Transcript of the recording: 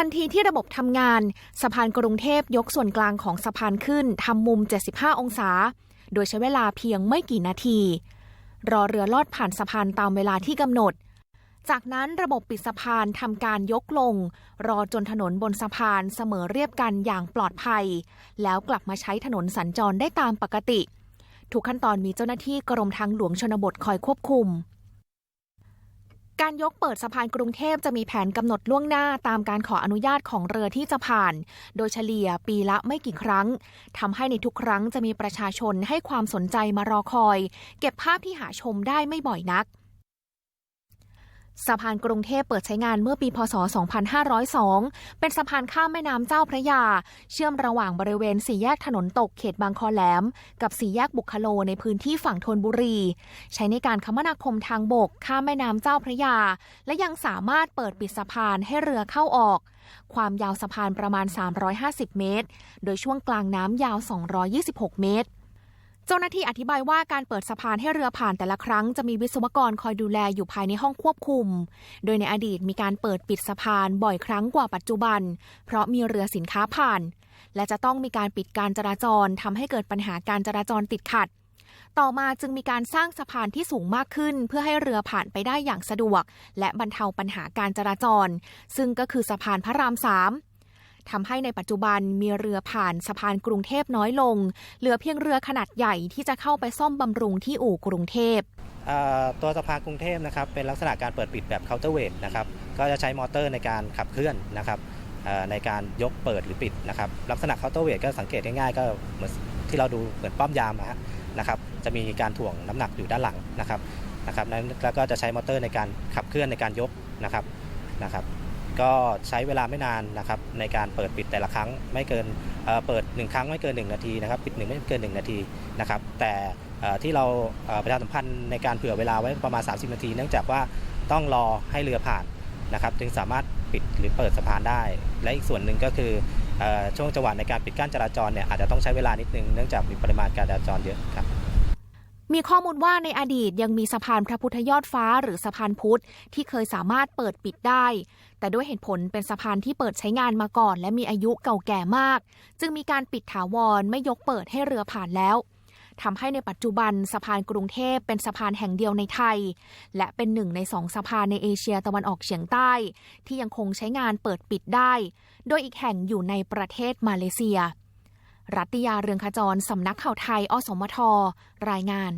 ทันทีที่ระบบทำงาน สะพานกรุงเทพยกส่วนกลางของสะพานขึ้นทำมุม 75 องศา โดยใช้เวลาเพียงไม่กี่นาที รอเรือลอดผ่านสะพานตามเวลาที่กำหนด จากนั้นระบบปิดสะพานทำการยกลง รอจนถนนบนสะพานเสมอเรียบกันอย่างปลอดภัย แล้วกลับมาใช้ถนนสัญจรได้ตามปกติ ทุกขั้นตอนมีเจ้าหน้าที่กรมทางหลวงชนบทคอยควบคุม การยกเปิดสะพานกรุงเทพจะมีแผนกำหนดล่วงหน้าตามการขออนุญาตของเรือที่จะผ่าน โดยเฉลี่ยปีละไม่กี่ครั้งทำให้ในทุกครั้งจะมีประชาชนให้ความสนใจมารอคอย เก็บภาพที่หาชมได้ไม่บ่อยนัก สะพานกรุงเทพเปิดใช้งานเมื่อปีพศ 2502 เป็นสะพานข้ามแม่น้ำเจ้าพระยา เชื่อมระหว่างบริเวณสี่แยกถนนตกเขตบางคอแหลม กับสี่แยกบุคโลในพื้นที่ฝั่งธนบุรี ใช้ในการคมนาคมทางบกข้ามแม่น้ำเจ้าพระยา และยังสามารถเปิดปิดสะพานให้เรือเข้าออก ความยาวสะพานประมาณ 350 เมตร โดยช่วงกลางน้ำยาว 226 เมตร เจ้าหน้าที่อธิบายว่าการเปิดสะพานให้เรือผ่านแต่ละครั้งจะมีวิศวกรคอยดูแลอยู่ภายในห้องควบคุม โดยในอดีตมีการเปิดปิดสะพานบ่อยครั้งกว่าปัจจุบัน เพราะมีเรือสินค้าผ่าน และจะต้องมีการปิดการจราจรทำให้เกิดปัญหาการจราจรติดขัด ต่อมาจึงมีการสร้างสะพานที่สูงมากขึ้น เพื่อให้เรือผ่านไปได้อย่างสะดวก และบรรเทาปัญหาการจราจร ซึ่งก็คือสะพานพระรามสาม ทำให้ในปัจจุบันมีเรือผ่านสะพานกรุงเทพน้อยลง เหลือเพียงเรือขนาดใหญ่ที่จะเข้าไปซ่อมบำรุงที่อู่กรุงเทพตัวสะพานกรุงเทพนะครับเป็นลักษณะการเปิดปิดแบบเคาน์เตอร์เวทนะครับก็จะใช้มอเตอร์ในการขับเคลื่อนนะครับในการยกเปิดหรือปิดนะครับลักษณะเคาน์เตอร์เวทก็สังเกตง่ายๆก็เหมือนที่เราดูเหมือนป้อมยามนะครับจะมีการถ่วงน้ำหนักอยู่ด้านหลังนะครับนะครับนั้นแล้วก็จะใช้มอเตอร์ในการขับเคลื่อนในการยกนะครับนะครับ ก็ใช้เวลาไม่นานนะครับในการเปิดปิดแต่ละครั้งไม่เกินเเปิด 1 ครั้งไม่เกิน 1 นาทีนะครับปิดหนึ่งไม่เกิน 1 นาทีนะครับแต่ที่เราเประชาสัมพันธ์ในการเผื่อเวลาไว้ประมาณ 30 นาที เนื่องจากว่าต้องรอให้เรือผ่านนะครับจึงสามารถปิดหรือเปิดสะพานได้ และอีกส่วนหนึ่งก็คืออช่วงจังหวะในการปิดกั้นจราจรเนี่ยอาจจะต้องใช้เวลานิดนึงเนื่องจากมีปริมาณการจราจรเยอะครับ มีข้อมูลว่าในอดีตยังมีสะพานพระพุทธยอดฟ้าหรือสะพานพุทธที่เคยสามารถเปิดปิดได้ แต่ด้วยเหตุผลเป็นสะพานที่เปิดใช้งานมาก่อน และมีอายุเก่าแก่มาก จึงมีการปิดถาวรไม่ยกเปิดให้เรือผ่านแล้วทำให้ในปัจจุบันสะพานกรุงเทพเป็นสะพานแห่งเดียวในไทย และเป็นหนึ่งในสองสะพานในเอเชียตะวันออกเฉียงใต้ ที่ยังคงใช้งานเปิดปิดได้ โดยอีกแห่งอยู่ในประเทศมาเลเซีย รัตยาเรืองขจร สำนักข่าวไทย อสมท รายงาน